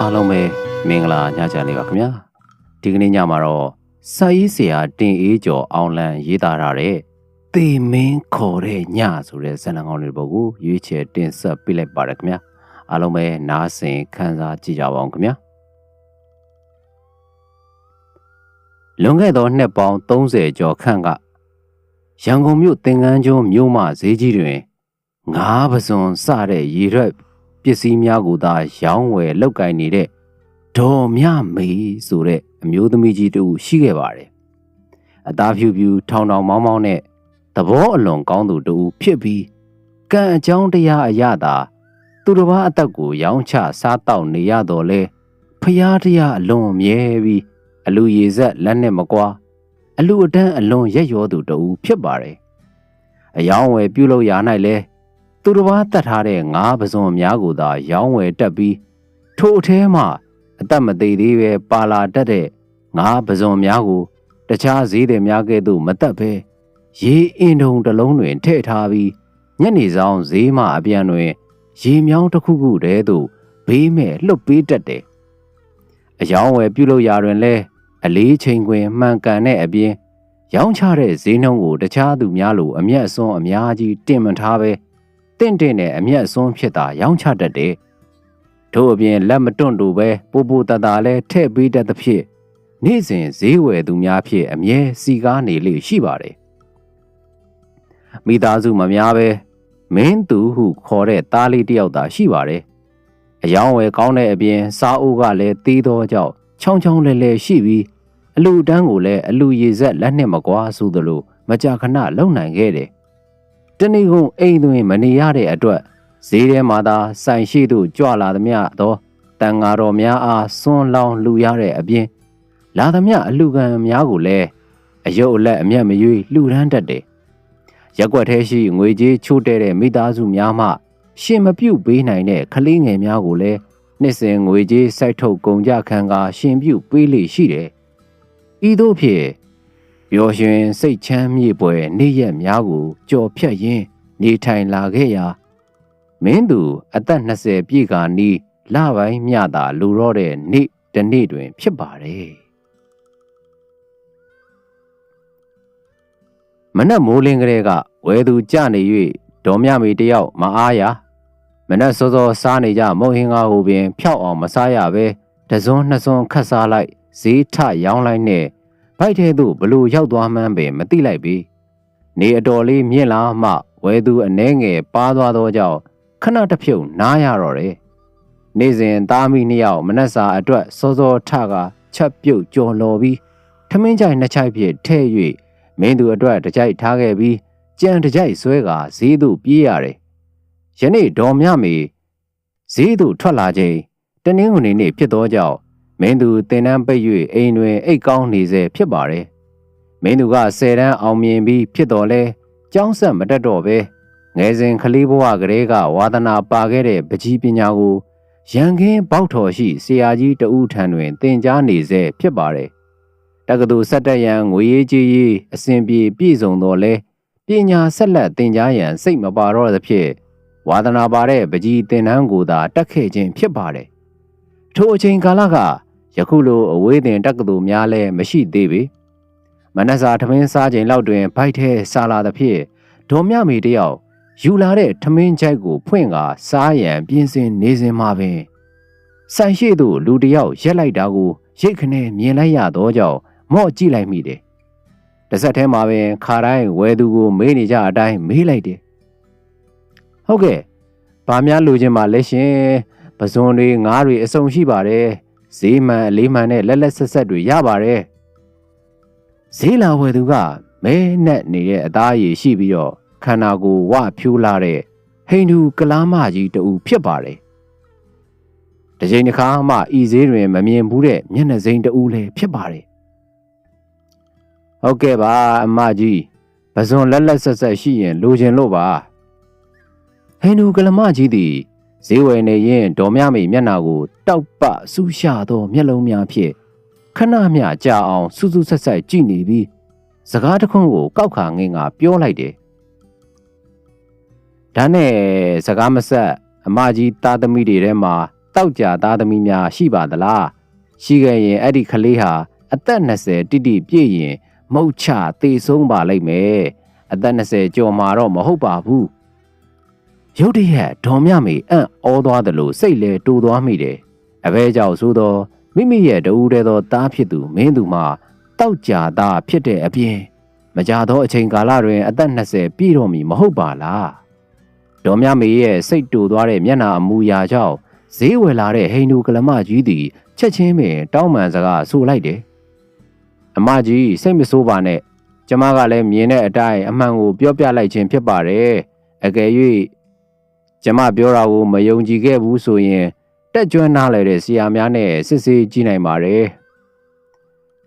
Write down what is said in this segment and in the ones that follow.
အားလုံးပဲမင်္ဂလာညချမ်းလေးပါခင်ဗျာဒီကနေ့ညမှာတော့စာရေးဆရာတင်အေးကျော်အောင်လန်ရေးသားထားတဲ့သေမင်းခေါ်တဲ့ညဆိုတဲ့ဇာတ်လမ်းကောင်းလေးတစ်ပုဒ်ကိုရွေးချယ်တင်ဆက်ပေးလိုက်ပါရခင်ဗျာအားလုံးပဲနားဆင်ခန်းစားကြည့်ကြပါအောင်ခင်ဗျာလွန်ခဲ့သောနှစ်ပေါင်း30ကျော်ခန့်ကရန်ကုန်မြို့သင်္ကန်းကျွန်းမြို့မဈေးကြီးတွင်ငါးပစွန်စတဲ့ရေရွက် ပစ္စည်းများကိုသာရောင်းဝယ်လောက်ကင်နေတဲ့ဒေါ်မြမေဆိုတဲ့အမျိုးသမီးကြီးတူရှိခဲ့ပါတယ်။အသားဖြူဖြူထောင်ထောင်မောင်းမောင်းနဲ့သဘောအလွန်ကောင်းသူတူဖြစ်ပြီးကံအကြောင်းတရားအရသာသူတစ်ပါးအသက်ကိုရောင်းချစားတောက်နေရတော့လဲဖျားတရားအလွန်မြဲပြီးအလူရည်ဆက်လက်နဲ့မကွာအလူအတန်းအလွန်ရက်ရောသူတူဖြစ်ပါတယ်။အယောင်းဝယ်ပြုလုပ်ရ၌လဲ သူတစ်ပါးတတ်ထားတဲ့ငါးပစုံများကိုသာရောင်းဝယ်တက်ပြီးထိုအထဲမှအသက်မသေးသေးပဲပါလာတတ်တဲ့ငါးပစုံများကိုတခြားဈေးတွေများကဲ့သို့မတက်ပဲရေအင်တုံတစ်လုံးတွင်ထည့်ထားပြီးညနေဆောင်ဈေးမှအပြန်တွင် ရေမြောင်းတစ်ခုခုတည်းသို့ဘေးမဲ့လှုပ်ပေးတတ်တယ်။အယောင်းဝယ်ပြုလုပ်ရာတွင်လဲအလေးချိန်ခွင်မှန်ကန်တဲ့အပြင် ရောင်းချတဲ့ဈေးနှုန်းကိုတခြားသူများလိုအမျက်အစွန်းအများကြီးတင်မထားပဲ တင့်တင့်နဲ့အမျက်အစွန်းဖြစ်တာရောင်းချတတ်တယ်။ထို့အပြင်လက်မတွန့်တူပဲပိုပိုတတလဲထဲ့ပေးတတ်သဖြင့်နေ့စဉ်ဈေးဝယ်သူများဖြင့်အမြဲစီကားနေလေရှိပါတယ်။မိသားစုမများပဲမင်းသူဟုခေါ်တဲ့သားလေးတယောက်သာရှိပါတယ်။အယောင်းဝယ်ကောင်းတဲ့အပြင် စားအိုးကလည်းသေးသောကြောင့်ချောင်းချောင်းလဲလဲရှိပြီးအလူတန်းကိုလည်းအလူရည်ဆက်လက်နဲ့မကွာဆိုသလိုမကြာခဏလုံနိုင်ခဲ့တယ် တနေ့ကုန်အိမ်သွင်းမနေရတဲ့အတွက်ဈေးထဲမှာသာဆိုင်ရှိသူကြွလာသမျှသောတန်ဃာတော်များအားစွန့်လောင်းလှူရတဲ့အပြင်လာသမျှအလှခံများကိုလည်းအယုတ်အလက်အမျက်မရွေးလှူဒန်းတတ်တယ်။ရက်ွက်ထဲရှိငွေကြေးချိုးတဲ့တဲ့မိသားစုများမှ ရှင်မပြုတ်ပေးနိုင်တဲ့ကလေးငယ်များကိုလည်းနှစ်စဉ်ငွေကြေးစိုက်ထုတ်ကုန်ကြခံကရှင်ပြုတ်ပေးလေရှိတယ်။ဤသို့ဖြင့် ပျော်ရွှင်စိတ်ချမ်းမြေ့ပွဲနေ့ရက်များကိုကြော်ဖြတ်ရင်းနေထိုင်လာခဲ့ရာမင်းသူအသက်20ပြည့်ကနီးလပိုင်းမြတာလူတော့တဲ့နေ့တနေ့တွင် ဖြစ်ပါတယ်မနက်မိုးလင်းကလေးကဝဲသူကြနေ၍ဒေါ်မြမေတယောက်မအားရမနက်စောစောစားနေကြမုံဟင်းကားကိုပင် ဖြောက်အောင်မစားရပဲတစွန်းနှစ်စွန်းခတ်စားလိုက်ဈေးထရောင်းလိုက်နဲ့ ဘိုက်ထဲသို့ဘလို့ရောက်သွားမှန်းပင်မသိလိုက်ပြီနေအတော်လေးမြင့်လာမှဝဲသူအနှဲငယ်ပါသွားသောကြောင့်ခဏတစ်ဖြုတ်နားရတော့တယ်နေ့စဉ်သားမိနှစ်ယောက်မနှက်စာအတွက်စောစောထကချက်ပြုတ်ကြော်လော်ပြီးထမင်းကြိုင်နှစ်ချိုက်ဖြင့်ထဲ့၍မင်းသူအတွက်တကြိုက်ထားခဲ့ပြီးကြံတကြိုက်ဆွဲကဈေးသို့ပြေးရတယ်ယနေ့ဒေါ်မြမေဈေးသို့ထွက်လာချိန်တနင်္ဂနွေနေ့ဖြစ်သောကြောင့် မင်းသူတင်တန်းပိတ်၍အိမ်တွင်အိတ်ကောင်းနေစေဖြစ်ပါတယ်။မင်းသူကဆယ်တန်းအောင်မြင်ပြီးဖြစ်တော်လဲကြောင်းဆက်မတက်တော့ပဲငယ်စဉ်ကလေးဘဝကလေးကဝါသနာပါခဲ့တဲ့ပကြီးပညာကိုရန်ကင်းပေါက်တော်ရှိဆရာကြီးတဦးထံတွင်သင်ကြားနေစေဖြစ်ပါတယ်။တက္ကသိုလ်ဆက်တက်ရန်ငွေရေးကြေးရေးအစဉ်ပြေပြည့်စုံတော်လဲပညာဆက်လက်သင်ကြားရန်စိတ်မပါတော့သဖြင့်ဝါသနာပါတဲ့ပကြီးသင်တန်းကိုသာတက်ခဲ့ခြင်းဖြစ်ပါတယ်။ထိုအချိန်ကာလက ယခုလိုအဝေးတင်တက္ကသိုလ်များလည်းမရှိသေးပေမနက်စာထမင်းစားချိန်လောက်တွင်ဘိုက်ထဲစားလာသဖြင့်ဒေါ်မြမေတယောက်ယူလာတဲ့ထမင်းချိုက်ကိုဖွင့်ကာစားရန်ပြင်ဆင်နေစဉ်မှာပင်ဆိုင်ရှိသူလူတယောက်ရက်လိုက်တာကိုရိတ်ခနဲ့မြင်လိုက်ရသောကြောင့်မော့ကြည့်လိုက်မိတယ်။တစ်ဆက်တည်းမှာပင်ခါတိုင်းဝဲသူကိုမေးနေကြအတိုင်းမေးလိုက်တယ်။ဟုတ်ကဲ့။ဘာများလိုချင်ပါလဲရှင်။ပဇွန်တွေငါးတွေအစုံရှိပါတယ်။ ဈေးမှန်အလေးမှန်နဲ့လက်လက်ဆက်ဆက်တွေရပါတယ်ဈေးလာဝယ်သူကမဲနဲ့နေတဲ့အသားရည်ရှိပြီးတော့ခန္ဓာကိုယ်ဝဖြိုးလာတဲ့ဟိန္ဒူကလားမကြီးတူဖြစ်ပါတယ်တကြိမ်တစ်ခါမှဤဈေးတွင်မမြင်ဘူးတဲ့မျက်နှာစိမ်းတူလည်းဖြစ်ပါတယ်ဟုတ်ကဲ့ပါအမကြီးပဇွန်လက်လက်ဆက်ဆက်ရှိရင်လိုချင်လို့ပါဟိန္ဒူကလမကြီးသည် ဈေးဝယ်နေရင်ဒေါ်မြမိမျက်နှာကိုတောက်ပဆူရှာသောမျက်လုံးများဖြင့်ခဏမျှကြာအောင်စူးစူးဆက်ဆက်ကြည့်နေပြီးစကားတခွန်းကိုကောက်ခါငင်းကပြောလိုက်တယ်။ဒါနဲ့စကားမဆက်အမကြီးသားသမီးတွေထဲမှာတောက်ကြသားသမီးများရှိပါသလားရှိခဲ့ရင်အဲ့ဒီကလေးဟာအသက်20တိတိပြည့်ရင်မုတ်ချသေဆုံးပါလိမ့်မယ်အသက်20ကျော်မှာတော့မဟုတ်ပါဘူး ရုတ်တရက်ဒေါ်မြမေအံ့ဩသွားသလိုစိတ်လဲတိုးသွားမိတယ်အဘဲကြောင့်ဆိုတော့မိမိရဲ့တူးတဲ့သောသားဖြစ်သူမင်းသူမှာတောက်ကြသားဖြစ်တဲ့အပြင်မကြသောအချိန်ကာလတွင်အသက်20ပြည့်တော်မီမဟုတ်ပါလားဒေါ်မြမေရဲ့စိတ်တူသွားတဲ့မျက်နှာအမူအရာကြောင့်ဈေးဝယ်လာတဲ့ဟိန္ဒူကလမကြီးသည်ချက်ချင်းပင်တောင်းပန်စကားဆိုလိုက်တယ်အမကြီးစိတ်မဆိုးပါနဲ့ကျမကလည်းမြင်တဲ့အတိုင်းအမှန်ကိုပြောပြလိုက်ခြင်းဖြစ်ပါတယ်အကယ်၍ ကျမပြောတာကိုမယုံကြည်ခဲ့ဘူးဆိုရင်တက်ကြွနားလဲတဲ့ဆရာများနဲ့စစ်ဆေးကြည့်နိုင်ပါတယ်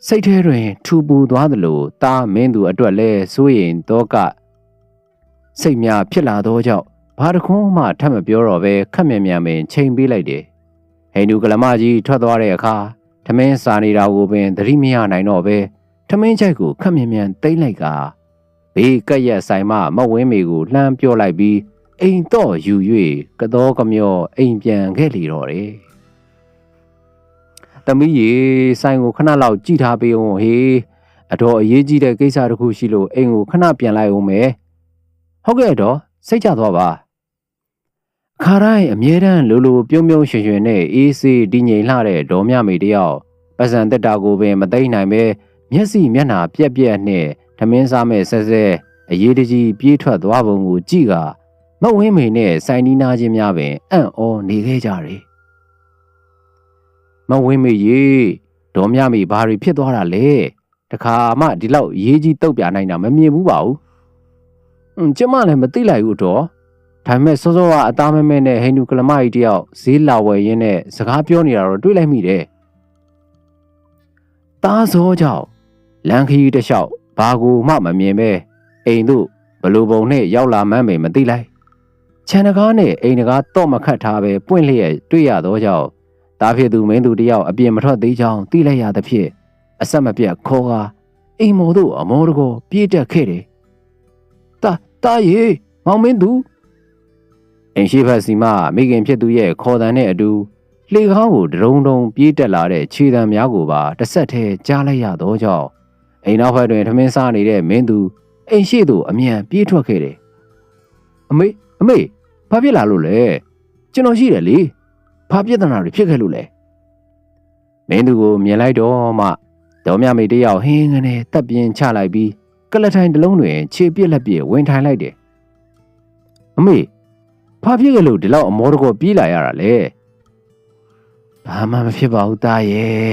စိတ်ထဲတွင် ထူပူသွားသလိုတာမင်းသူအတွက်လဲစိုးရင်တော့ကစိတ်များဖြစ်လာသောကြောင့်ဘာတခွန်းမှထပ်မပြောတော့ပဲခက်မြန်မြန်ပင်ချိန်ပေးလိုက်တယ်ဟိန္ဒူကလမကြီးထွက်သွားတဲ့အခါထမင်းစာနေတာကိုပင်သတိမရနိုင်တော့ပဲထမင်းချိုက်ကိုခက်မြန်မြန်သိမ့်လိုက်ကဘေးကက်ရက်ဆိုင်မှမဝင်းမေကိုလှမ်းပြောလိုက်ပြီး အိမ်တော့ယူ၍ကတော်ကမျောအိမ်ပြန်ခဲ့လေတော့တယ်။သမီးရေဆိုင်ကိုခဏလောက်ကြည့်ထားပေးအောင်ဟေးအတော်အရေးကြီးတဲ့ကိစ္စတစ်ခုရှိလို့အိမ်ကိုခဏပြန်လိုက်အောင်မယ်။ဟုတ်ကဲ့တော့စိတ်ချသွားပါ။ခါတိုင်းအမြဲတမ်းလိုလိုပြုံးပြုံးရွှင်ရွှင်နဲ့အေးဆေးတည်ငြိမ်လှတဲ့ဒေါ်မြမေတယောက်ပတ်စံတက်တာကိုပင်မသိနိုင်ပဲမျက်စိမျက်နှာပြက်ပြက်နဲ့ထမင်းစားမဲ့ဆက်ဆက်အရေးတကြီးပြေးထွက်သွားပုံကိုကြည့်က မဝင်းမေနဲ့စိုင်းနီးနာချင်းများပင်အံ့ဩနေခဲ့ကြတယ်မဝင်းမေရေဒေါ်မြမေဘာတွေဖြစ်သွားတာလဲတခါမှဒီလောက်ရေးကြီးတုတ်ပြနိုင်တာမမြင်ဘူးပါဘူးอืมကျမလည်းမသိလိုက်ဘူးတော့ဒါပေမဲ့စောစောကအသားမဲမဲနဲ့ဟိန္ဒူကလမကြီးတယောက်ဈေးလာဝယ်ရင်းနဲ့စကားပြောနေတာတော့တွေ့လိုက်မိတယ်။သားစောကြောင့်လန်ခရီးတစ်လျှောက်ဘာကိုမှမမြင်ပဲအိမ်တို့ဘလူပုံနဲ့ရောက်လာမှန်းပဲမသိလိုက် ခြံတကားနဲ့အိမ်တကားတော့မခတ်ထားပဲပွင့်လျက်တွေ့ရသောကြောင့်တားဖြစ်သူမင်းသူတယောက်အပြင်မထွက်သေးကြောင်းသိလိုက်ရသဖြင့်အဆက်မပြတ်ခေါ်ကားအိမ်မော်တို့အမောတကောပြေးတက်ခဲ့တယ်။တာတာရေမောင်မင်းသူအိမ်ရှိဖက်စီမမိခင်ဖြစ်သူရဲ့ခေါ်တန်နဲ့အတူလေကားကိုဒရုံဒုံပြေးတက်လာတဲ့ခြေတံများကိုပါတစ်ဆက်တည်းကြားလိုက်ရသောကြောင့်အိမ်နောက်ဘက်တွင်ထမင်းစားနေတဲ့မင်းသူအိမ်ရှိသို့အမြန်ပြေးထွက်ခဲ့တယ်။အမေအမေ ဘာဖြစ်လာလို့လဲကျွန်တော်ရှိတယ်လေဘာပြဿနာတွေဖြစ်ခဲ့လို့လဲမင်းသူကိုမြင်လိုက်တော့မှဒေါ်မြမေတယောက်ဟင်းငနဲ့တပ်ပြင်းချလိုက်ပြီးကလထိုင်တစ်လုံးတွင်ခြေပြက်လက်ပြက်ဝင်ထိုင်လိုက်တယ်အမေဘာဖြစ်ခဲ့လို့ဒီလောက်အမောတကောပြေးလာရတာလဲဘာမှမဖြစ်ပါဘူးသားရဲ့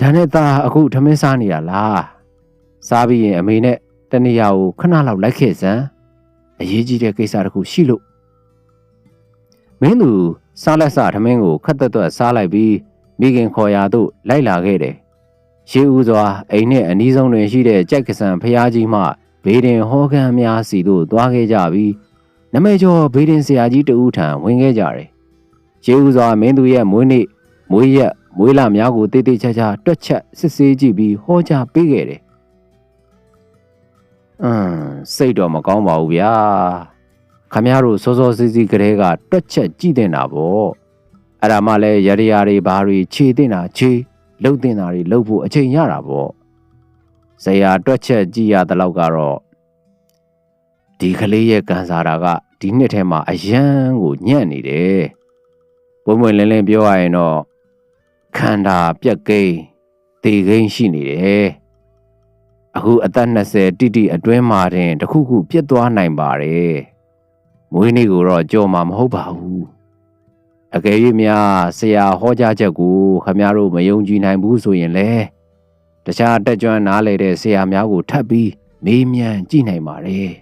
ဒါနဲ့သားအခုထမင်းစားနေရလားစားပြီးရင်အမေနဲ့တနေရာကိုခဏလောက်လိုက်ခဲ့စမ်း အရေးကြီးတဲ့ကိစ္စတစ်ခုရှိလို့မင်းသူစားလက်စထမင်းကိုခတ်သက်သက်စားလိုက်ပြီးမိခင်ခေါ်ရာသို့လိုက်လာခဲ့တယ်။ရှေးဦးစွာအိမ်နဲ့အနီးဆုံးတွင်ရှိတဲ့ကြက်ကဆန်ဖျားကြီးမှဘေးတင်ဟောကန်းများစီသို့သွားခဲ့ကြပြီးနမဲကျော်ဘေးတင်ဆရာကြီးတဦးထံဝင်ခဲ့ကြတယ်။ရှေးဦးစွာမင်းသူရဲ့မွေးနေ့မွေးရက်မွေးလများကိုတိတ်တိတ်ချာချာတွက်ချက်စစ်ဆေးကြည့်ပြီးဟောကြားပေးခဲ့တယ် အင်းစိတ်တော့မကောင်းပါဘူးဗျာခမရတို့စောစောစီးစီးကလေးကတွက်ချက်ကြည့်တင်တာပေါ့အဲ့ဒါမှလည်းရရရာတွေဘာတွေခြေတင်တာခြေလှုပ်တင်တာတွေလှုပ်ဖို့အချိန်ရတာပေါ့ဇရာတွက်ချက်ကြည့်ရတဲ့လောက်ကတော့ဒီကလေးရဲ့ကန်စားတာကဒီနှစ်ထဲမှာအယံကိုညံ့နေတယ်ပုံမှန်လင်းလင်းပြောရရင်တော့ခန္ဓာပြက်ကိန်းတေကိန်းရှိနေတယ် အခုအသက်20တိတိအတွင်းမှာတင်တခုခုပြစ်သွားနိုင်ပါတယ်မွေးနေ့ကိုတော့ကြော်မှာမဟုတ်ပါဘူးအကယ်၍များဆရာဟောကြားချက်ကိုခမည်းတော်မယုံကြည်နိုင်ဘူးဆိုရင်လေတခြားတက်ကြွနားလေတဲ့ဆရာများကိုထပ်ပြီးမေးမြန်းကြည့်နိုင်ပါတယ်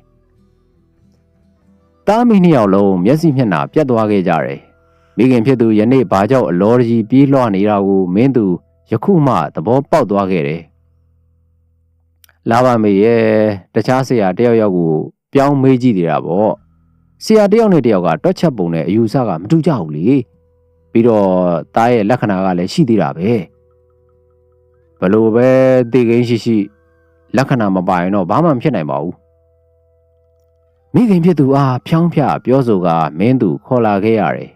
တားမီနှစ်ယောက်လုံးမျက်စိမျက်နှာပြတ်သွားခဲ့ကြတယ်မိခင်ဖြစ်သူယနေ့ဘာကြောင့်အလောကြီးပြေးလွှားနေတာကိုမင်းသူယခုမှသဘောပေါက်သွားခဲ့တယ် လာပါမေရဲ့တခြားဆရာတယောက်ယောက်ကိုပြောင်းမေးကြည့်နေတာပေါ့ဆရာတယောက်နဲ့တယောက်ကတွက်ချက်ပုံနဲ့အယူဆကမတူကြဘူးလေပြီးတော့တားရဲ့လက္ခဏာကလည်းရှိသေးတာပဲဘလို့ပဲသိကိန်းရှိရှိလက္ခဏာမပါရင်တော့ဘာမှမဖြစ်နိုင်ပါဘူးမိခင်ဖြစ်သူအားဖြောင်းဖြပြောဆိုကမင်းသူခေါ်လာခဲ့ရတယ်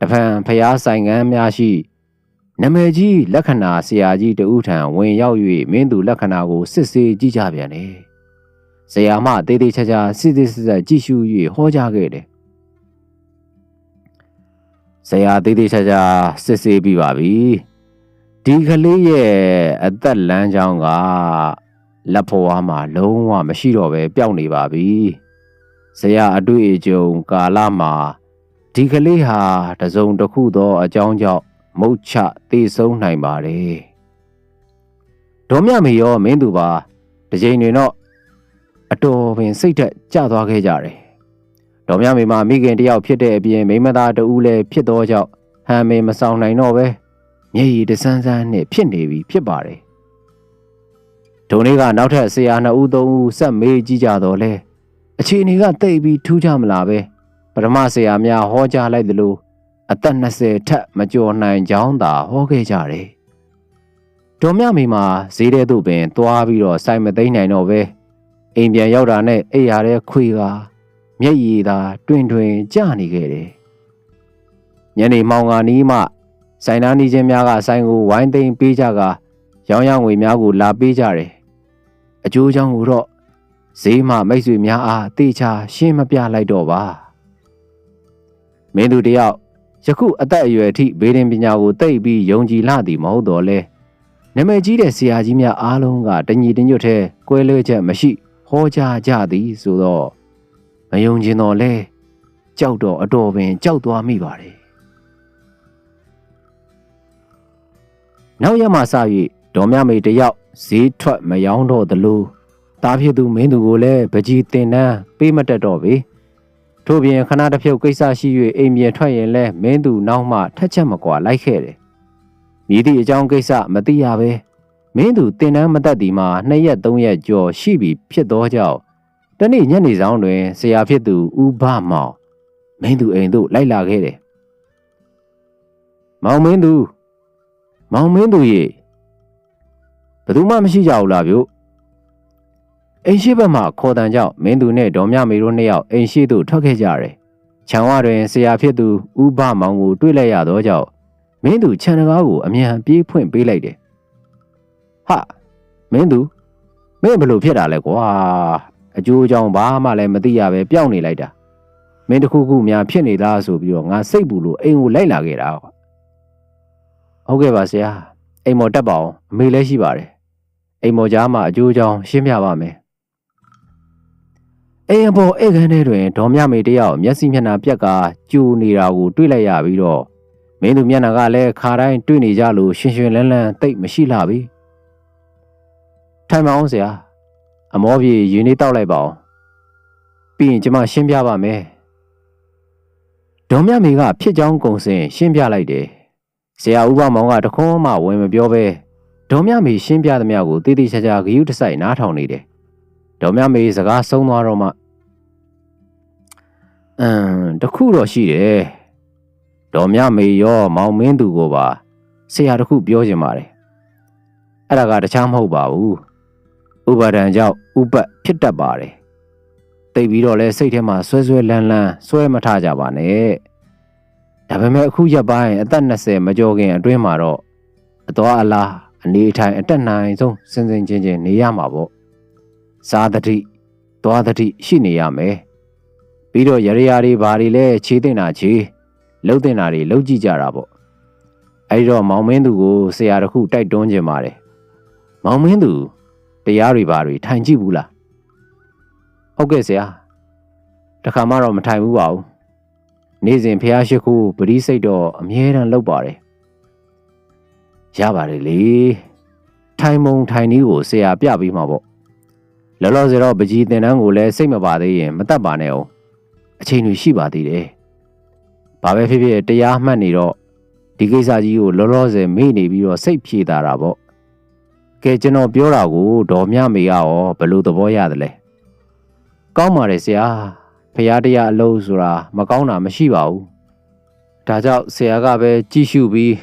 တဖန်ဖျားဆိုင်ကန်းများရှိ နမည်ကြီးလက္ခဏာဆရာကြီးတဦးထံဝင်ရောက်၍မင်းသူလက္ခဏာကိုစစ်ဆေးကြည့်ကြပြန်တယ်။ဆရာမတေးသေးချာချာစစ်စစ်စစ်စစ်ကြည့်ရှု၍ဟောကြားခဲ့တယ်။ဆရာတေးသေးချာချာစစ်ဆေးပြီးပါပြီ။ဒီကလေးရဲ့အသက်လမ်းကြောင်းကလက်ဖွားမှာလုံးဝမရှိတော့ပဲပျောက်နေပါပြီ။ဆရာအတွေ့အကြုံကာလမှာဒီကလေးဟာတစုံတစ်ခုသောအကြောင်းကြောင့် မုတ်ချသေဆုံးနိုင်ပါတယ်ဒေါ်မြမေရောမင်းသူပါတစ်ချိန်တွင်တော့အတော်ပင်စိတ်သက်ကြသွားခဲ့ကြတယ်ဒေါ်မြမေမှာမိခင်တယောက်ဖြစ်တဲ့အပြင်မိမသားတဦးလည်းဖြစ်သောကြောင့်ဟန်မေမဆောင်နိုင်တော့ပဲမျက်ရည်တဆန်းဆန်းနဲ့ဖြစ်နေပြီဖြစ်ပါတယ်ဒုံလေးကနောက်ထပ်ဆရာနှစ်ဦးသုံးဦးဆက်မေးကြည့်ကြတော့လဲအခြေအနေကတိတ်ပြီးထူးခြားမလားပဲပထမဆရာများဟောကြားလိုက်သလို အသက်20ထက်မကျော်နိုင်ကြောင်းသာဟောခဲ့ကြတယ်။ဒေါ်မြမေမှာဈေးတဲ့သို့ပင်သွားပြီးတော့စိုက်မသိမ့်နိုင်တော့ပဲအိမ်ပြန်ရောက်တာနဲ့အိပ်ရတဲ့ခွေကမျက်ရည်သာတွင်တွင်ကျနေခဲ့တယ်။ညနေမောင်ကနီးမှဆိုင်နာနီးချင်းများကဆိုင်ကိုဝိုင်းသိမ်းပေးကြကရောင်းရငွေများကိုလာပေးကြတယ်။အကျိုးကြောင့်ကိုတော့ဈေးမှမိတ်ဆွေများအားတေချာရှင်းမပြလိုက်တော့ပါ။မင်းတို့တယောက် ယခုအသက်အရွယ်အထိဘေးရင်ပညာကိုသိပ်ပြီးယုံကြည်လာသည်မဟုတ်တော့လဲနမည်ကြီးတဲ့ဆရာကြီးများအားလုံးကတညီတညွတ်ထဲကွဲလွဲချက်မရှိဟောကြားကြသည်ဆိုတော့မယုံကျင်တော့လဲကြောက်တော့အတော်ပင်ကြောက်သွားမိပါတယ်နောက်ရမှစ၍ဒေါ်မြမေတယောက်ဈေးထွက်မယောင်းတော့သလိုတားဖြစ်သူမင်းသူကိုလည်းပကြီးတင်တန်းပေးမတက်တော့ပေ ထို့ပြင်ခဏတစ်ဖြုတ်ကိစ္စရှိ၍အိမ်မြေထွက်ရင်လဲမင်းသူနောက်မှထက်ချက်မကွာလိုက်ခဲ့တယ်။မြည်သည့်အကြောင်းကိစ္စမသိရပဲမင်းသူတင်တန်းမတတ်ဒီမှာနှစ်ရက်သုံးရက်ကျော်ရှိပြီဖြစ်သောကြောင့်တနေ့ညနေဆောင်တွင်ဆရာဖြစ်သူဦးဘမောင်မင်းသူအိမ်သို့လိုက်လာခဲ့တယ်။မောင်မင်းသူမောင်မင်းသူရေဘယ်သူမှမရှိကြဘူးလားဗျို့ အိမ်ရှိဘက်မှခေါ်တန်ကြောင့်မင်းသူနဲ့ဒေါ်မြမေတို့နှစ်ယောက်အိမ်ရှိသို့ထွက်ခဲ့ကြတယ်။ခြံဝတွင်ဆရာဖြစ်သူဥပမောင်ကိုတွေ့လိုက်ရသောကြောင့်မင်းသူခြံတကားကိုအမြန်ပြေးဖွင့်ပေးလိုက်တယ်။ဟာမင်းသူမင်းဘလို့ဖြစ်တာလဲကွာအကျိုးအကြောင်းဘာမှလည်းမသိရပဲပျောက်နေလိုက်တာမင်းတခုခုများဖြစ်နေလားဆိုပြီးတော့ငါစိတ်ပူလို့အိမ်ကိုလိုက်လာခဲ့တာကွာဟုတ်ကဲ့ပါဆရာအိမ်မော်တက်ပါအောင်အမေလည်းရှိပါတယ်အိမ်မော်ကြားမှာအကျိုးအကြောင်းရှင်းပြပါမယ် အိမ်အပေါ်ဧကန်ထဲတွင်ဒေါ်မြမေတယောက်မျက်စိမျက်နှာပြက်ကကျူနေတာကိုတွေ့လိုက်ရပြီးတော့မင်းသူမျက်နှာကလည်းခါတိုင်းတွေ့နေကြလို့ရှင်ရှင်လန်းလန်းတိတ်မရှိလာပြီထိုင်ပါအောင်ဆရာအမောပြေရင်းနေတောက်လိုက်ပါအောင်ပြီးရင်ကျွန်မရှင်းပြပါမယ်ဒေါ်မြမေကဖြစ်ကြောင်းကုံစင်ရှင်းပြလိုက်တယ်ဆရာဥပမောင်ကတခွန်းမှဝင်မပြောပဲဒေါ်မြမေရှင်းပြသမျှကိုတည်တည်ချာချာဂယုတစိုက်နားထောင်နေတယ် ဒေါ်မြမေစကားဆုံးသွားတော့မှအမ်တခုတော့ရှိတယ်ဒေါ်မြမေရော မောင်မင်းသူကိုပါဆရာတခုပြောချင်ပါတယ်အဲ့ဒါကတခြားမဟုတ်ပါဘူးဥပါဒံကြောင့်ဥပတ်ဖြစ်တတ်ပါတယ်တိတ်ပြီးတော့လဲစိတ်ထဲမှာဆွဲဆွဲလန်းလန်းဆွဲမထကြပါနဲ့ဒါပေမဲ့အခုရက်ပိုင်းအသက်20မကျော်ခင်အတွင်းမှာတော့အတော်အလားအနေထိုင်အတက်နိုင်ဆုံးစင်စင်ချင်းချင်းနေရမှာပေါ့ စားတတိသွားတတိရှိနေရမယ်ပြီးတော့ရရရာတွေဘာတွေလဲခြေတင်တာခြေလှုပ်တင်တာတွေလှုပ်ကြည့်ကြတာပေါ့အဲဒီတော့မောင်မင်းသူကိုဆရာတခုတိုက်တွန်းခြင်းပါတယ်မောင်မင်းသူတရားတွေဘာတွေထိုင်ကြည့်ဘူးလားဟုတ်ကဲ့ဆရာတခါမှတော့မထိုင်ဘူးပါဘူးနေ့စဉ်ဖះရှိခိုးပရိစိတ်တော့အမြဲတမ်းလုပ်ပါတယ်ရပါတယ်လေထိုင်မုံထိုင်နည်းကိုဆရာပြပြီးမှာပေါ့ လောလောဆယ်တော့ပကြီးတင်တန်းကိုလည်းစိတ်မပါသေးရင်မတတ်ပါနဲ့အောင်အချိန်တွေရှိပါသေးတယ်။ဘာပဲဖြစ်ဖြစ်တရားမှတ်နေတော့ဒီကိစ္စကြီးကိုလောလောဆယ်မေ့နေပြီးတော့စိတ်ဖြေတာတာပေါ့။ကဲကျွန်တော်ပြောတာကိုဒေါ်မြမေကရောဘယ်လိုသဘောရတယ်လဲ။ကောင်းပါတယ်ဆရာဖရာတရားအလုပ်ဆိုတာမကောင်းတာမရှိပါဘူး။ဒါကြောင့်ဆရာကပဲကြည့်ရှုပြီး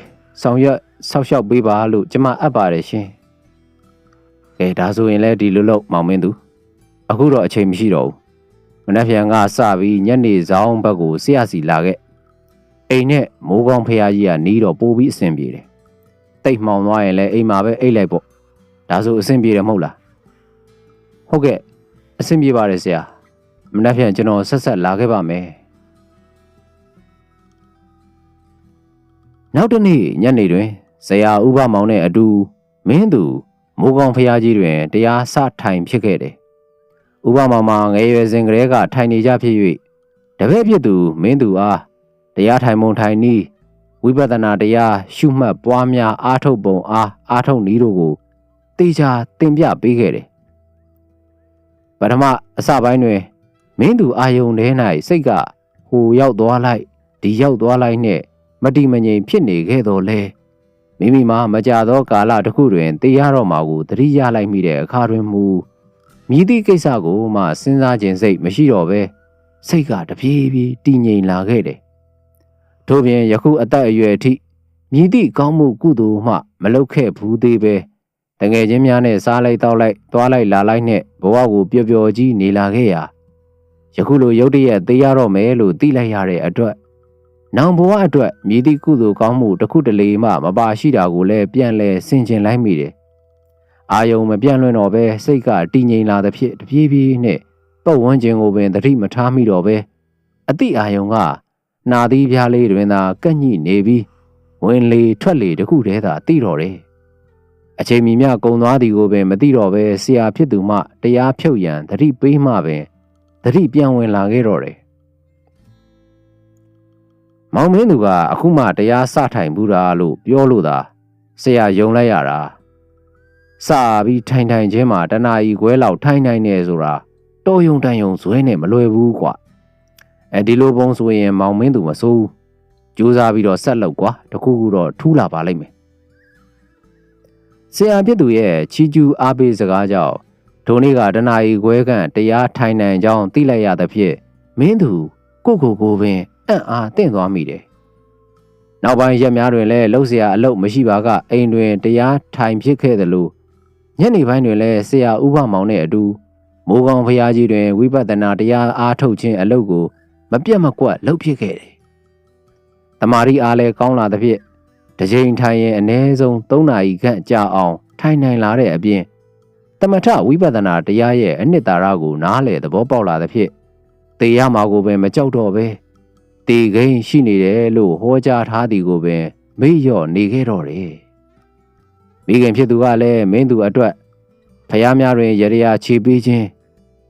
ဆောင်ရွက်ဆောက်ရှောက်ပေးပါလို့ကျွန်မအပ်ပါတယ်ရှင်။ ကဲဒါဆိုရင်လည်းဒီလိုလို့မောင်မင်းသူအခုတော့အချိန်မရှိတော့ဘူးမနှက်ဖြန်ကစပြီးညနေဆောင်ဘက်ကိုဆရာစီလာခဲ့အိမ်နဲ့မိုးကောင်းဖရာကြီးကနီးတော့ပိုးပြီးအဆင်ပြေတယ်တိတ်မှောင်သွားရင်လည်းအိမ်မှာပဲအိတ်လိုက်ပေါ့ဒါဆိုအဆင်ပြေတယ်မဟုတ်လားဟုတ်ကဲ့အဆင်ပြေပါတယ်ဆရာမနေ့ပြန်ကျွန်တော်ဆက်ဆက်လာခဲ့ပါမယ်နောက်တစ်နေ့ညနေတွင်ဆရာဥပမောင်နဲ့အတူမင်းသူ မိုးကောင်းဖရာကြီးတွင်တရားစထိုင်ဖြစ်ခဲ့တယ်ဥပမောင်မှာငယ်ရွယ်စဉ်ကလေးကထိုင်နေကြဖြစ်၍တပည့်ဖြစ်သူမင်းသူအားတရားထိုင်ပုံထိုင်နည်းဝိပဿနာတရားရှုမှတ်ပွားများအားထုတ်ပုံအားအားထုတ်နည်းတို့ကိုတေချာသင်ပြပေးခဲ့တယ်ပထမအစပိုင်းတွင်မင်းသူအာယုန်ထဲ၌စိတ်ကဟိုရောက်သွားလိုက်ဒီရောက်သွားလိုက်နှင့်မတိမငြိမ်ဖြစ်နေခဲ့တော်လဲ မိမိမှာမကြသောကာလတစ်ခုတွင်တရားတော်မှာကိုသတိရလိုက်မိတဲ့အခါတွင်မူမြည်သည့်ကိစ္စကိုမှစဉ်းစားခြင်းစိတ်မရှိတော့ဘဲစိတ်ကတပြေးပြေးတည်ငြိမ်လာခဲ့တယ်။ထို့ပြင်ယခုအသက်အရွယ်အထိမြည်သည့်ကောင်းမှုကုသိုလ်မှမလုပ်ခဲ့ဘူးသေးပဲတငယ်ချင်းများနဲ့စားလိုက်တောက်လိုက်သွားလိုက်လာလိုက်နဲ့ဘဝကိုပျော်ပျော်ကြီးနေလာခဲ့ရာယခုလိုရုတ်တရက်သိရတော့မယ်လို့သိလိုက်ရတဲ့အတွက် နောင်ဘဝအတွက်မြည်သည့်ကုသိုလ်ကောင်းမှုတစ်ခုတလေမှမပါရှိတာကိုလည်းပြန်လဲဆင်ခြင်လိုက်မိတယ်။အာယုံမပြန့်လွင့်တော့ပဲစိတ်ကတည်ငြိမ်လာသဖြင့်တပြေးပြေးနဲ့ပတ်ဝန်းကျင်ကိုပင်သတိမထားမိတော့ပဲအတိအာယုံကနာသီးပြားလေးတွင်သာကန့်ညိနေပြီးဝင်လေထွက်လေတခုတည်းသာသိတော့တယ်။အချိန်မီမြကုံသွားသည်ကိုပင်မသိတော့ပဲဆရာဖြစ်သူမှတရားဖြုတ်ရန်သတိပေးမှပင်သတိပြန်ဝင်လာခဲ့တော့တယ်။ မောင်မင်းသူကအခုမှတရားစထိုင်ဘူးလားလို့ပြောလို့သာဆရာယုံလိုက်ရတာ။စပြီးထိုင်ထိုင်ချင်းမှာတနာကြီးခွဲလောက်ထိုင်နိုင်နေဆိုတာတော်ယုံတန်ယုံဇွဲနဲ့မလွယ်ဘူးကွာ။အဲဒီလိုပုံဆိုရင်မောင်မင်းသူမစိုးဘူး။ကြိုးစားပြီးတော့ဆက်လုပ်ကွာ။တခုခုတော့ထူးလာပါလိမ့်မယ်။ဆရာဖြစ်သူရဲ့ချီကျူးအားပေးစကားကြောင့်ဒိုနေ့ကတနာရီခွဲခန့်တရားထိုင်နိုင်ကြောင်းသိလိုက်ရသဖြင့်မင်းသူကိုကိုကိုပင် အံ့အားသင့်သွားမိတယ်။နောက်ပိုင်းရက်များတွင်လည်းလှုပ်ဆရာအလုပ်မရှိပါကအိမ်တွင်တရားထိုင်ဖြစ်ခဲ့သလိုညနေပိုင်းတွင်လည်းဆရာဥပမောင်နှင့်အတူမိုးကောင်းဖျားကြီးတွင်ဝိပဿနာတရားအားထုတ်ခြင်းအလုပ်ကိုမပြတ်မကွက်လှုပ်ဖြစ်ခဲ့တယ်။တမာရီအားလည်းကောင်းလာသဖြင့်တစ်ချိန်ထိုင်ရင်အနည်းဆုံး3နာရီခန့်ကြာအောင်ထိုင်နိုင်လာတဲ့အပြင်တမထဝိပဿနာတရားရဲ့အနှစ်သာရကိုနားလည်သဘောပေါက်လာသဖြင့်တေရမှာကိုပဲမကြောက်တော့ပဲ တေခိန်ရှိနေတယ်လို့ဟောကြားထားသည်ကိုပင်မေ့လျော့နေခဲ့တော့တယ်မိခင်ဖြစ်သူကလည်းမင်းသူအတွက်ဖျားများတွင်ရရခြေပေးခြင်း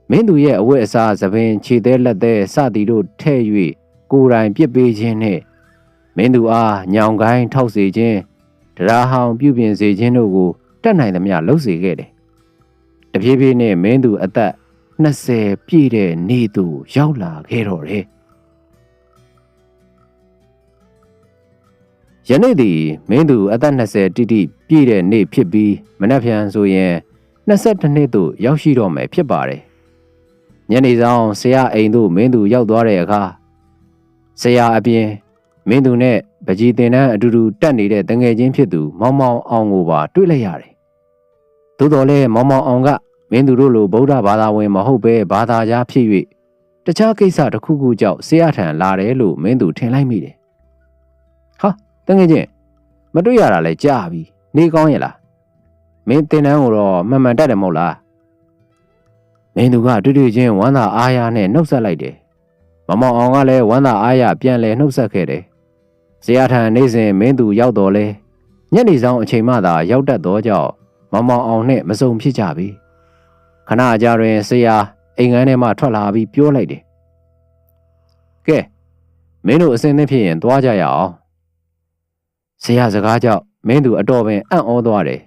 မင်းသူရဲ့အဝတ်အစားသပင်ခြေသေးလက်သေးစသည်တို့ထဲ့၍ကိုယ်တိုင်ပြစ်ပေးခြင်းနှင့်မင်းသူအားညောင်ကိုင်းထောက်စေခြင်းတရားဟောင်ပြုပြင်စေခြင်းတို့ကိုတတ်နိုင်သမျှလုပ်စေခဲ့တယ်တပြေးပြေးနဲ့မင်းသူအသက်20ပြည့်တဲ့နေ့သူရောက်လာခဲ့တော့တယ် ယနေ့ဒီမင်းသူအသက်20တိတိပြည့်တဲ့နေ့ဖြစ်ပြီးမနက်ဖြန်ဆိုရင်22နှစ်သို့ရောက်ရှိတော့မယ်ဖြစ်ပါတယ်ညနေဆောင်ဆရာအိမ်သို့မင်းသူရောက်သွားတဲ့အခါဆရာအပြင်မင်းသူနဲ့ပကြီးတင်တန်းအတူတူတက်နေတဲ့တငယ်ချင်းဖြစ်သူ မောင်မောင်အောင်ကိုပါတွေ့လိုက်ရတယ်သို့တော်လည်းမောင်မောင်အောင်ကမင်းသူတို့လိုဗုဒ္ဓဘာသာဝင်မဟုတ်ဘဲဘာသာကြားဖြစ်၍တခြားကိစ္စတစ်ခုခုကြောင့်ဆရာထံလာတယ်လို့မင်းသူထင်လိုက်မိတယ်ဟာတ ငယ်ချင်းမတွေ့ရတာလဲကြာပြီနေကောင်းရဲ့လားမင်းတင်တန်းကိုတော့မှန်မှန်တတ်တယ်မဟုတ်လားမင်းသူကတွေ့တွေ့ချင်းဝမ်းသာအားရနဲ့နှုတ်ဆက်လိုက်တယ်မမောင်အောင်ကလည်းဝမ်းသာအားရပြန်လဲနှုတ်ဆက်ခဲ့တယ်ဇေယထံနေစဉ်မင်းသူရောက်တော်လဲညနေဆောင်အချိန်မှသာရောက်တတ်သောကြောင့်မမောင်အောင်နဲ့မစုံဖြစ်ကြပြီခဏကြာတွင်ဆရာအိမ်ငန်းထဲမှထွက်လာပြီးပြောလိုက်တယ်ကဲမင်းတို့အစင်းသင်းဖြစ်ရင်သွားကြရအောင် ဆရာစကားကြောင့်မင်းသူအတော်ပင်အံ့ဩသွားတယ်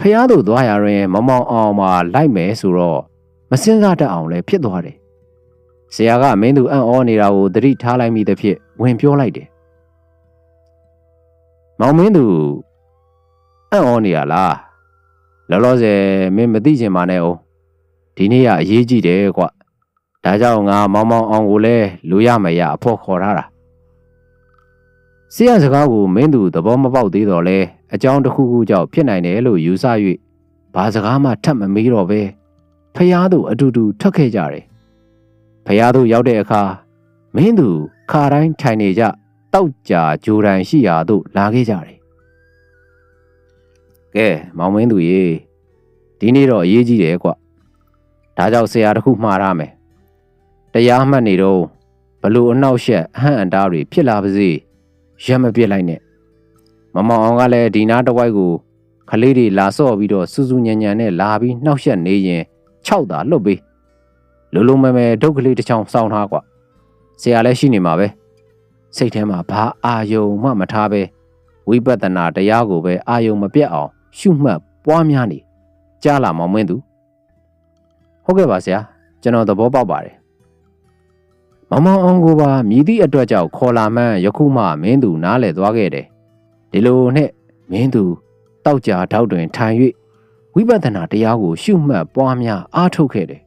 ဖះသူသွားရရင်မမောင်အောင်မှလိုက်မယ်ဆိုတော့မစင်းစားတတ်အောင်လည်းဖြစ်သွားတယ်ဆရာကမင်းသူအံ့ဩနေတာကိုသတိထားလိုက်မိသဖြင့်ဝင်ပြောလိုက်တယ်မောင်မင်းသူအံ့ဩနေရလားလောလောဆယ်မင်းမသိချင်ပါနဲ့အောင်ဒီနေ့ကအရေးကြီးတယ်ကွဒါကြောင့်ငါမောင်မောင်အောင်ကိုလည်းလူရမရအဖို့ခေါ်ထားတာ ဆရာစကားကိုမင်းသူသဘောမပေါက်သေးတော့လဲအကြောင်းတစ်ခုခုကြောင့်ဖြစ်နိုင်တယ်လို့ယူဆ၍ဘာစကားမှထပ်မမေးတော့ပဲဖះသူအတူတူထွက်ခဲ့ကြတယ်ဖះသူရောက်တဲ့အခါမင်းသူခါတိုင်းထိုင်နေကြတောက်ကြာဂျိုရန်ရှိရာသို့လာခဲ့ကြတယ်ကဲမောင်မင်းသူရေဒီနေ့တော့အရေးကြီးတယ်ကွဒါကြောင့်ဆရာတခုမှားရမယ်တရားမှတ်နေတော့ဘလို့အနောက်ရှက်အဟန့်အတားတွေဖြစ်လာပါစေ ရက်မပြစ်လိုက်နဲ့မမောင်အောင်ကလည်းဒီနားတစ်ဝိုက်ကိုခလေးတွေလာဆော့ပြီးတော့စူးစူးညံညံနဲ့လာပြီးနှောက်ရှက်နေရင်၆တာလွတ်ပေးလိုလိုမဲမဲဒုက္ခလေးတစ်ချောင်းစောင်းထားကွာဆရာလည်းရှိနေမှာပဲစိတ်ထဲမှာဘာအာယုံမှမထားပဲဝိပဿနာတရားကိုပဲအာယုံမပြတ်အောင်ရှုမှတ်ပွားများနေကြားလာမောင်မင်းသူဟုတ်ကဲ့ပါဆရာကျွန်တော်သဘောပေါက်ပါတယ် မမောင်အောင်ကိုပါမြည်သည့်အတွက်ကြောင့်ခေါ်လာမှန်းယခုမှမင်းသူနားလည်သွားခဲ့တယ်ဒီလိုနဲ့မင်းသူတောက်ကြထောက်တွင်ထိုင်၍ဝိပဿနာတရားကို ရှုမှတ်ပွားများအားထုတ်ခဲ့တယ်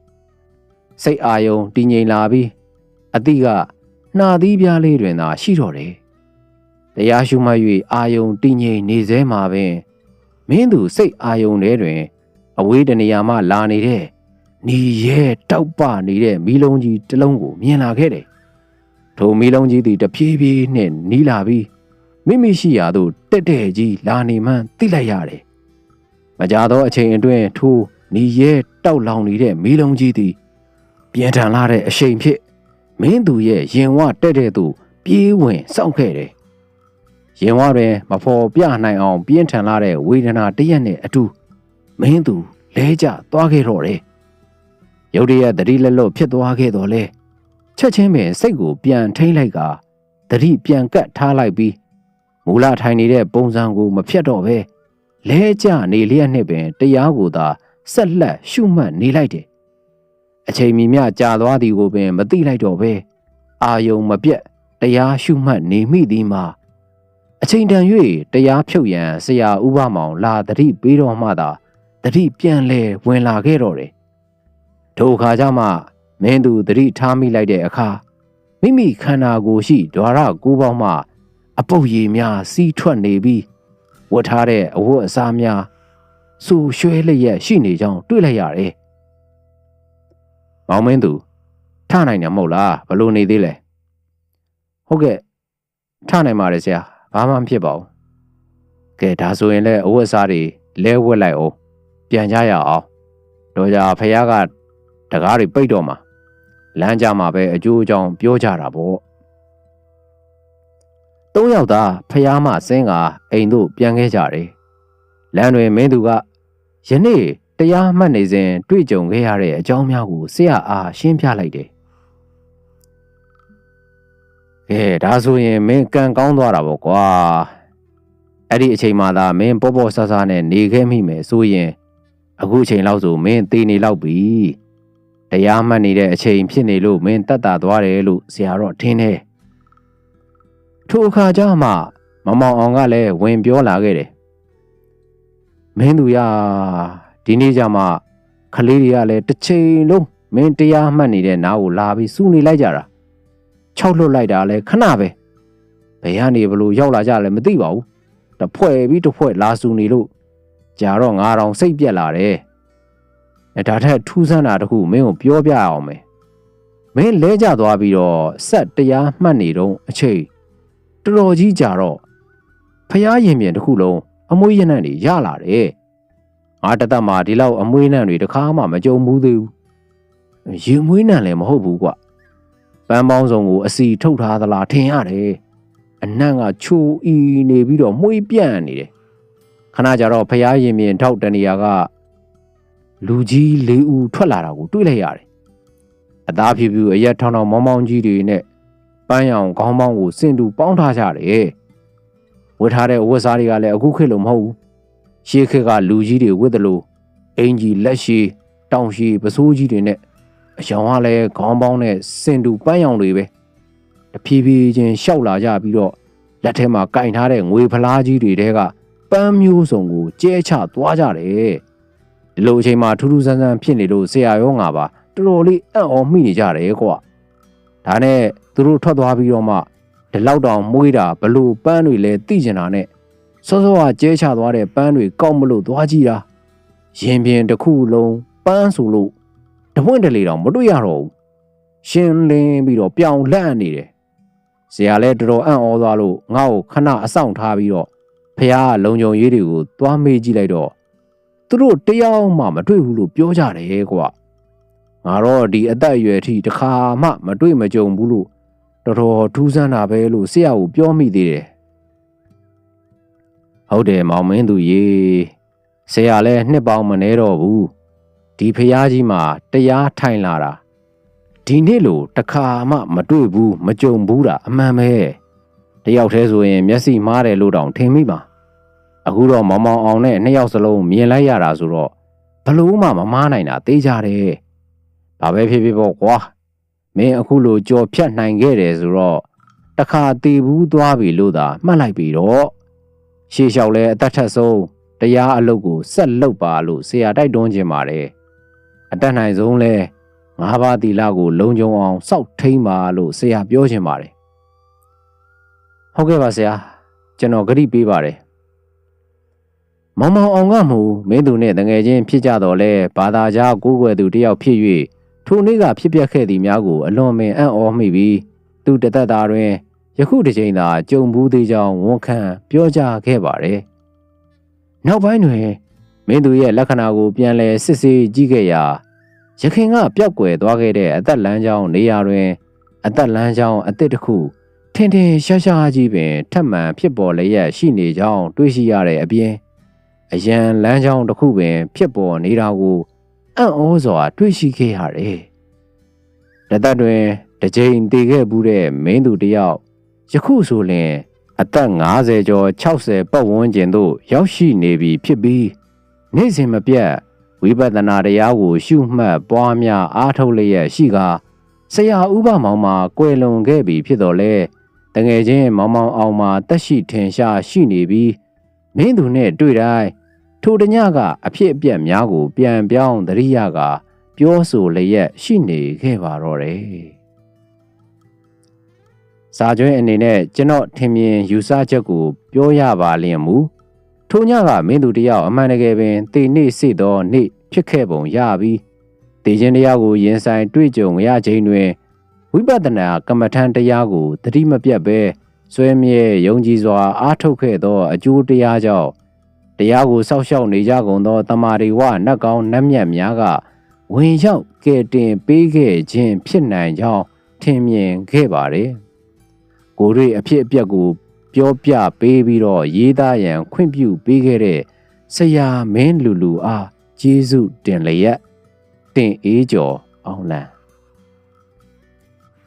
စိတ်အာယုံတည်ငြိမ်လာပြီးအတိကနှာသီးပြားလေးတွင်သာရှိတော့တယ်တရားရှုမှတ်၍အာယုံတည်ငြိမ်နေစေမှာပင်မင်းသူစိတ်အာယုံထဲတွင် အဝေးတနေရာမှလာနေတဲ့ နီရဲတောက်ပနေတဲ့မီးလုံးကြီးတစ်လုံးကိုမြင်လာခဲ့တယ်။ထိုမီးလုံးကြီးသည်တဖြည်းဖြည်းနဲ့နီးလာပြီးမိမိရှိရာသို့တက်တဲ့ကြီးလာနေမှန်းသိလိုက်ရတယ်။မကြသောအချိန်အတွင်းထိုနီရဲတောက်လောင်နေတဲ့မီးလုံးကြီးသည်ပြန်ထန်လာတဲ့အရှိန်ဖြစ်မင်းသူရဲ့ရင်ဝတက်တဲ့သူပြေးဝင်စောင့်ခဲ့တယ်။ရင်ဝတွင်မဖော်ပြနိုင်အောင်ပြင်းထန်လာတဲ့ဝေဒနာတရက်နဲ့အတူမင်းသူလဲကျသွားခဲ့တော့တယ်။ ရုတ်တရက်တတိလက်လွတ်ဖြစ်သွားခဲ့တော့လေချက်ချင်းပင်စိတ်ကိုပြန်ထိမ့်လိုက်ကတတိပြန်ကတ်ထားလိုက်ပြီးမူလထိုင်နေတဲ့ပုံစံကိုမဖြတ်တော့ပဲလဲကျနေလျက်နဲ့ပင်တရားကိုသာဆက်လက်ရှုမှတ်နေလိုက်တယ်။အချိန်မီမျှကြာသွားသည်ကိုပင်မသိလိုက်တော့ပဲအာယုံမပြတ်တရားရှုမှတ်နေမိသည်မှာအချိန်တန်၍တရားဖြုတ်ရန်ဆရာဥပမောင်လာတတိပေးတော်မှသာတတိပြန်လဲဝင်လာခဲ့တော့တယ်။ ထိုအခါကျမှမင်းသူတတိထားမိလိုက်တဲ့အခါမိမိခန္ဓာကိုယ်ရှိဓာရကိုးပေါင်းမှ အပုပ်ရည်များစီးထွက်နေပြီးဝတ်ထားတဲ့အဝတ်အစားများစူရွှဲလျက်ရှိနေကြောင်းတွေ့လိုက်ရတယ်။မောင်မင်းသူထနိုင်တယ်မဟုတ်လားဘလို့နေသေးလဲ။ဟုတ်ကဲ့ထနိုင်ပါတယ်ဆရာဘာမှမဖြစ်ပါဘူး။ကဲဒါဆိုရင်လည်းအဝတ်အစားတွေလဲဝတ်လိုက်အောင်ပြန်ကြရအောင်။တော့ကြဖះက တကားတွေပိတ်တော့မှာလမ်းကြမှာပဲအကျိုးအကြောင်းပြောကြတာပေါ့။သုံးယောက်သားဖះမဆင်းကအိမ်သို့ပြန်ခဲ့ကြတယ်။လမ်းတွင်မင်းသူကယနေ့တရားမှတ်နေစဉ်တွေ့ကြုံခဲ့ရတဲ့အကြောင်းများကိုဆရာအားရှင်းပြလိုက်တယ်။ကဲဒါဆိုရင်မင်းကံကောင်းသွားတာပေါ့ကွာ။အဲ့ဒီအချိန်မှသာမင်းပေါ့ပေါ့ဆဆနဲ့နေခဲ့မိမယ်ဆိုရင်အခုအချိန်လောက်ဆိုမင်းသေနေလောက်ပြီ။ တရားမှတ်နေတဲ့အချိန်ဖြစ်နေလို့မင်းတတ်တာသွားတယ်လို့ဆရာတော့ထင်တယ်။ထိုအခါကျမှမမောင်အောင်ကလည်းဝင်ပြောလာခဲ့တယ်မင်းသူရဒီနေ့ကျမှခလေးတွေကလည်းတစ်ချိန်လုံးမင်းတရားမှတ်နေတဲ့နားကိုလာပြီးစူးနေလိုက်ကြတာ၆လွတ်လိုက်တာလည်းခဏပဲဘယ်ကနေဘလို့ရောက်လာကြလဲမသိပါဘူးတဖွဲ့ပြီးတဖွဲ့လာစူနေလို့ကြာတော့ငါတောင်စိတ်ပြက်လာတယ်အဲ ဒါထက်ထူးဆန်းတာတခုမင်းကိုပြောပြအောင်မယ်မင်းလဲကျသွားပြီးတော့ဆက်တရားမှတ်နေတော့အချိန်တော်တော်ကြီးကြာတော့ဖျားရင်ပြင်တစ်ခုလုံးအမွှေးရနံ့တွေရလာတယ်ငါတသက်မှာဒီလောက်အမွှေးနံ့တွေတခါမှမကြုံဘူးသေးဘူးရင်မွေးနံ့လည်းမဟုတ်ဘူးကွပန်းပေါင်းစုံကိုအစီထုတ်ထားသလားထင်ရတယ်အနံ့ကချိုအီနေပြီးတော့မှုေးပြန့်နေတယ်ခဏကြာတော့ဖျားရင်ပြင်ထောက်တနေရာက လူကြီးလေးဦးထွက်လာတာကိုတွေ့လိုက်ရတယ်အသားဖြူဖြူအရက်ထောင်းထောင်းမောင်းမောင်းကြီးတွေနဲ့ပန်းရောင်ခေါင်းပေါင်းကိုစင်တူပေါင်းထားကြတယ်ဝတ်ထားတဲ့ဝတ်စားတွေကလည်းအခုခေတ်လိုမဟုတ်ဘူးရှေးခေတ်ကလူကြီးတွေဝတ်တယ်လို့အင်ကြီးလက်ရှိတောင်ရှိပစိုးကြီးတွေနဲ့အယောင်ကလည်းခေါင်းပေါင်းနဲ့စင်တူပန်းရောင်တွေပဲတဖြည်းဖြည်းချင်းရှောက်လာကြပြီးတော့လက်ထဲမှာကင်ထားတဲ့ငွေဖလားကြီးတွေတဲကပန်းမျိုးစုံကိုကျဲချသွားကြတယ် ဒီလိုအချိန်မှာထူးထူးဆန်းဆန်းဖြစ်နေလို့ဆရာရောငါပါတော်တော်လေးအံ့ဩမိနေကြတယ်ကွာဒါနဲ့သူတို့ထွက်သွားပြီးတော့မှဒီလောက်တောင်မွေးတာဘလို့ပန်းတွေလဲသိကျင်တာနဲ့စောစောကကျဲချသွားတဲ့ပန်းတွေကောက်မလို့သွားကြည့်တာရင်ပြင်တစ်ခုလုံးပန်းဆိုလို့တပွင့်တလေတောင်မတွေ့ရတော့ဘူးရှင်းလင်းပြီးတော့ပြောင်လန့်နေတယ်ဆရာလည်းတော်တော်အံ့ဩသွားလို့ငါ့ကိုခဏအဆောင်ထားပြီးတော့ဖះကလုံခြုံရေးတွေကိုသွားမေးကြည့်လိုက်တော့ သူတို့တယောက်မှမတွေ့ဘူးလို့ပြောကြတယ်ကွာငါတော့ဒီအသက်အရွယ်ထိတစ်ခါမှမတွေ့မကြုံဘူးလို့တော်တော်ထူးဆန်းတာပဲလို့ဆရာကပြောမိသေးတယ်ဟုတ်တယ်မောင်မင်းသူရေဆရာလည်းနှစ်ပေါင်းမနေတော့ဘူးဒီဖះကြီးမှာတရားထိုင်လာတာဒီနေ့လို့တစ်ခါမှမတွေ့ဘူးမကြုံဘူးတာအမှန်ပဲတယောက်တည်းဆိုရင်မျက်စိမှားတယ်လို့တောင်ထင်မိပါ အခုတော့မောင်မောင်အောင်နဲ့နှစ်ယောက်စလုံးမြင်လိုက်ရတာဆိုတော့ဘလို့မှမမားနိုင်တာသိကြတယ်ဘာပဲဖြစ်ဖြစ်ပေါ့ကွာမင်းအခုလိုကြော်ဖြတ်နိုင်ခဲ့တယ်ဆိုတော့တခါတည်ဘူးသွားပြီလို့သာမှတ်လိုက်ပြီတော့ရှေးလျှောက်လဲအသက်ထက်ဆုံးတရားအလုပ်ကိုဆက်လုပ်ပါလို့ဆရာတိုက်တွန်းခြင်းပါတယ်အတက်နိုင်ဆုံးလဲငါးပါးသီလကို လုံခြုံအောင်စောင့်ထိန်ပါလို့ဆရာပြောခြင်းပါတယ်ဟုတ်ကဲ့ပါဆရာကျွန်တော်ဂရုပေးပါတယ် မောင်မောင်အောင်ကမူမင်းသူနဲ့တငယ်ချင်းဖြစ်ကြတော့လဲဘာသာကြားကိုးကွယ်သူတယောက်ဖြစ်၍ထိုနေ့ကဖြစ်ပျက်ခဲ့သည်များကိုအလွန်ပင်အံ့ဩမိပြီးသူတသက်သားတွင်ယခုတစ်ချိန်သာကြုံဘူးသေးကြောင်းဝန်ခံပြောကြားခဲ့ပါတယ်နောက်ပိုင်းတွင်မင်းသူရဲ့လက္ခဏာကိုပြန်လည်စစ်ဆေးကြည့်ခဲ့ရာရခင်ကပျောက်ကွယ်သွားခဲ့တဲ့အသက်လမ်းကြောင်းနေရာတွင် အသက်လမ်းကြောင်းအသစ်တစ်ခုထင်ထင်ရှားရှားကြီးပင်ထပ်မံဖြစ်ပေါ်လျက်ရှိနေကြောင်းတွေးရှိရတဲ့အပြင် အရန်လမ်းကြောင်းတစ်ခုပင် ဖြစ်ပေါ်နေတာကိုအံ့ဩစွာ တွေ့ရှိခဲ့ရတယ်။တသက်တွင်တစ်ကြိမ်တည်ခဲ့ဘူးတဲ့မင်းသူတယောက်ယခုဆိုလျှင် အသက်50ကျော်60ပတ်ဝန်းကျင်သို့ရောက်ရှိနေပြီဖြစ်ပြီးနေ့စဉ်မပြတ်ဝိပဿနာတရားကို ရှုမှတ်ပွားများအားထုတ်လျက်ရှိကာဆရာဥပမောင်မှာကွယ်လွန်ခဲ့ပြီဖြစ်တော်လဲတငယ်ချင်းမောင်မောင်အောင်မှာတက်ရှိထင်ရှားရှိနေပြီးမင်းသူနဲ့တွေ့တိုင်း ထိုတညကအဖြစ်အပျက်များကို ပြန်ပြောင်းသတိရကပြောဆိုလျက်ရှိနေခဲ့ပါတော့တယ်။စာကျွင်းအနေနဲ့ကျွန်တော်ထင်မြင်ယူဆချက်ကို ပြောရပါလျင်မူထိုညကမင်းသူတယောက်အမှန်တကယ်ပင်တေနေစေသောနေ့ဖြစ်ခဲ့ပုံရပြီးတေခြင်းတရားကိုရင်ဆိုင်တွေ့ကြုံရခြင်းတွင်ဝိပဿနာကမ္မထံတရားကိုသတိမပြတ်ပဲဆွဲမြဲယုံကြည်စွာအားထုတ်ခဲ့သောအကျိုးတရားကြောင့် တရားကိုစောက်ရှောက်နေကြကုန်သောတမာရီဝနတ်ကောင်းနတ်မြတ်များကဝင်ရောက်ကဲတင်ပေးခဲ့ခြင်းဖြစ်နိုင်ကြောင်းထင်မြင်ခဲ့ပါတယ်။ကိုရိအဖြစ်အပျက်ကိုပြောပြပေးပြီးတော့ရေးသားရန်ခွင့်ပြုပေးခဲ့တဲ့ဆရာမင်းလူလူအားကျေးဇူးတင်လျက်တင်အေးကျော်အောင်လန်း